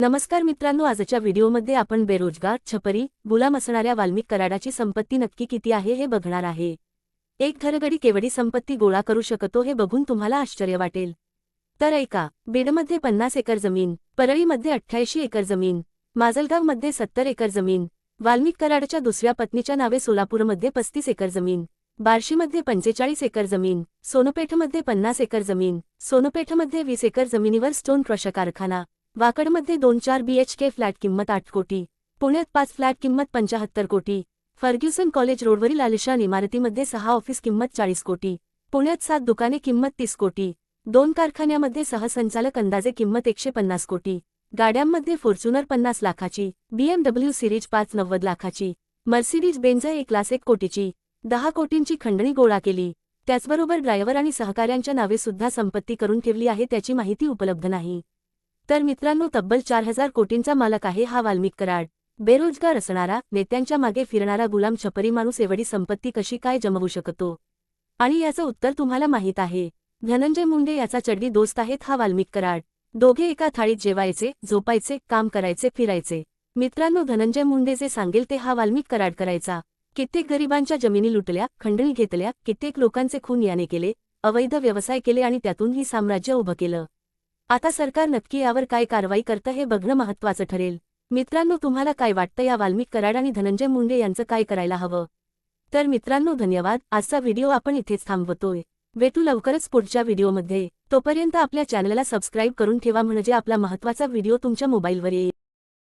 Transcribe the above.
नमस्कार मित्रांनो आजच्या व्हिडिओमध्ये आपण बेरोजगार छपरी गुलाम असणाऱ्या वाल्मिक कराडाची संपत्ती नक्की किती आहे हे बघणार आहे. एक घरगडी केवढी संपत्ती गोळा करू शकतो हे बघून तुम्हाला आश्चर्य वाटेल. तर ऐका बीडमध्ये पन्नास एकर जमीन परळीमध्ये अठ्ठ्याऐंशी एकर जमीन माजलगावमध्ये सत्तर एकर जमीन वाल्मिक कराडच्या दुसऱ्या पत्नीच्या नावे सोलापूरमध्ये पस्तीस एकर जमीन बार्शीमध्ये पंचेचाळीस एकर जमीन सोनपेठमध्ये पन्नास एकर जमीन सोनपेठमध्ये वीस एकर जमिनीवर स्टोन क्रश कारखाना. वाकडमध्ये दोन चार बीएचके फ्लॅट किंमत आठ कोटी. पुण्यात पाच फ्लॅट किंमत पंचाहत्तर कोटी. फर्ग्युसन कॉलेज रोडवरील आलिशान इमारतीमध्ये सहा ऑफिस किंमत चाळीस कोटी. पुण्यात सात दुकाने किंमत तीस कोटी. दोन कारखान्यामध्ये सहसंचालक अंदाजे किंमत एकशे पन्नास कोटी. गाड्यांमध्ये फॉर्च्युनर पन्नास लाखाची बीएमडब्ल्यू सिरीज पाच नव्वद लाखाची मर्सिडीज बेंझ एक लाख एक कोटीची दहा कोटींची खंडणी गोळा केली. त्याचबरोबर ड्रायव्हर आणि सहकाऱ्यांच्या नावे सुद्धा संपत्ती करून ठेवली आहे त्याची माहिती उपलब्ध नाही. तर मित्रांनो तब्बल चार हजार कोटींचा मालक आहे हा वाल्मिक कराड. बेरोजगार असणारा नेत्यांच्या मागे फिरणारा गुलाम छपरी माणूस एवढी संपत्ती कशी काय जमवू शकतो? आणि याचं उत्तर तुम्हाला माहीत आहे. धनंजय मुंडे याचा चड्डी दोस्त आहेत हा वाल्मिक कराड. दोघे एका थाळीत जेवायचे झोपायचे काम करायचे फिरायचे. मित्रांनो धनंजय मुंडे जे सांगेल ते हा वाल्मिक कराड करायचा. कित्येक गरिबांच्या जमिनी लुटल्या खंडणी घेतल्या कित्येक लोकांचे खून याने केले अवैध व्यवसाय केले आणि त्यातून ही साम्राज्य उभं केलं. आता सरकार नक्की यावर काय कारवाई करतं हे बघणं महत्वाचं ठरेल. मित्रांनो तुम्हाला काय वाटतं या वाल्मिक कराड आणि धनंजय मुंडे यांचं काय करायला हवं? तर मित्रांनो धन्यवाद. आजचा व्हिडिओ आपण इथेच थांबवतोय. भेटू लवकरच पुढच्या व्हिडिओमध्ये. तोपर्यंत आपल्या चॅनलला सबस्क्राईब करून ठेवा म्हणजे आपला महत्त्वाचा व्हिडिओ तुमच्या मोबाईलवर येईल.